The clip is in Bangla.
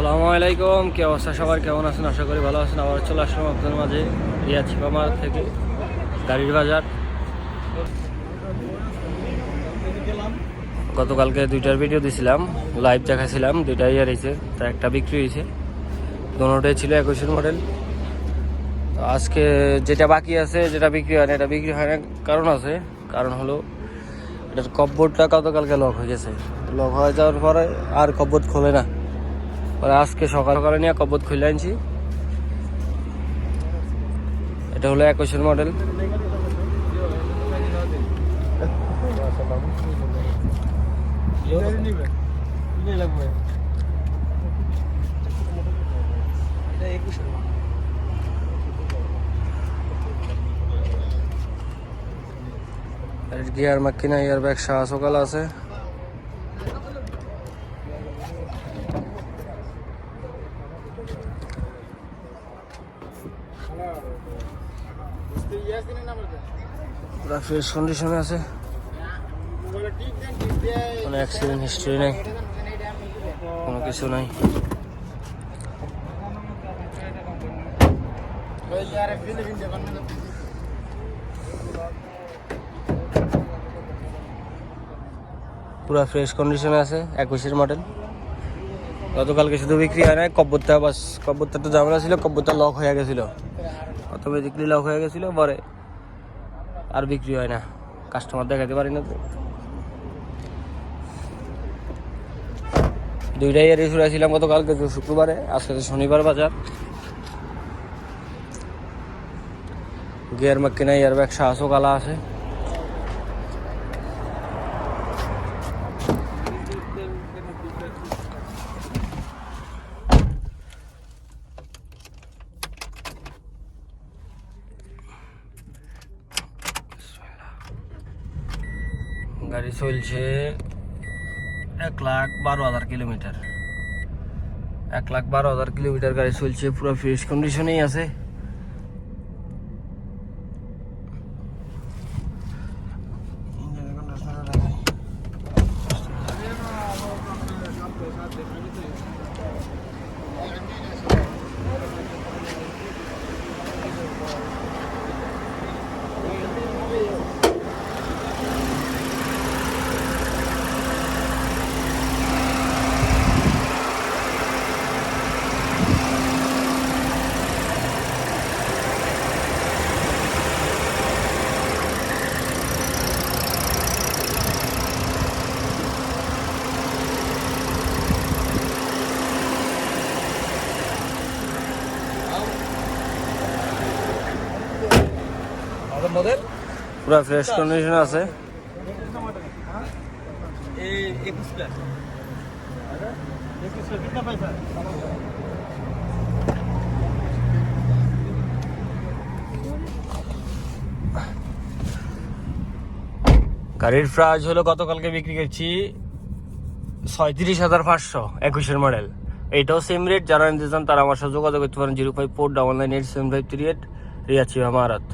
সালামু আলাইকুম, কে অবস্থা সবার? কেমন আছেন? আশা করি ভালো আছেন। আবার চলে আসলাম আপনাদের মাঝে রিয়া ছিপামার থেকে গাড়ির বাজার। গতকালকে দুইটার ভিডিও দিছিলাম লাইভ দেখাছিলাম দুইটাই আর হয়েছে তা একটা বিক্রি হয়েছে। দোনোটাই ছিল একুশের মডেল তো আজকে যেটা বাকি আছে, যেটা বিক্রি হয় না, এটা বিক্রি হয় না, কারণ আছে। কারণ হলো, এটার কপবোর্ডটা গতকালকে লক হয়ে গেছে। লক হয়ে যাওয়ার পরে আর কপবোর্ড খোলে না। আজকে সকাল সকালে নিয়ে কবত খুলে আনছি। এটা হলো একুশের মডেল গিয়ার মাক্কিনা ইয়ার ব্যাগ শাহ সকাল আছে। পুরো ফ্রেশ কন্ডিশনে আছে। কোনো অ্যাক্সিডেন্ট হিস্ট্রি নেই, কোনো কিছু নাই। পুরো ফ্রেশ কন্ডিশনে আছে, একুশের মডেল গতকালকে শুধু বিক্রি হয় নাই কব্বরটা বাস কব্বরটা তো ঝামেলা ছিল কব্বরটা লক হয়ে গেছিল। অটোমেটিকলি লক হয়ে গেছিল, পরে আর বিক্রি হয় না। কাস্টমার দেখাতে পারি না তো। দুইটাই এর ছিলাম গতকালকে শুক্রবারে, আজকে শনিবার বাজার। গিয়ার মাক্কিনা ইয়ার ব্যাগ সাহসও কালা আছে। গাড়ি চলছে এক লাখ বারো হাজার কিলোমিটার। এক লাখ বারো হাজার কিলোমিটার গাড়ি চলছে, পুরো ফ্রেশ কন্ডিশনেই আছে। পুরো ফ্রেশ কন্ডিশন আছে। গাড়ির প্রাইস হলো গতকালকে বিক্রি করছি ছয়ত্রিশ হাজার পাঁচশো একুশের মডেল এইটাও সেম রেট যারা নিতে চান তারা আমার সাথে যোগাযোগ করতে পারেন zero five four double nine eight seven five three eight রিয়াচি মারাত।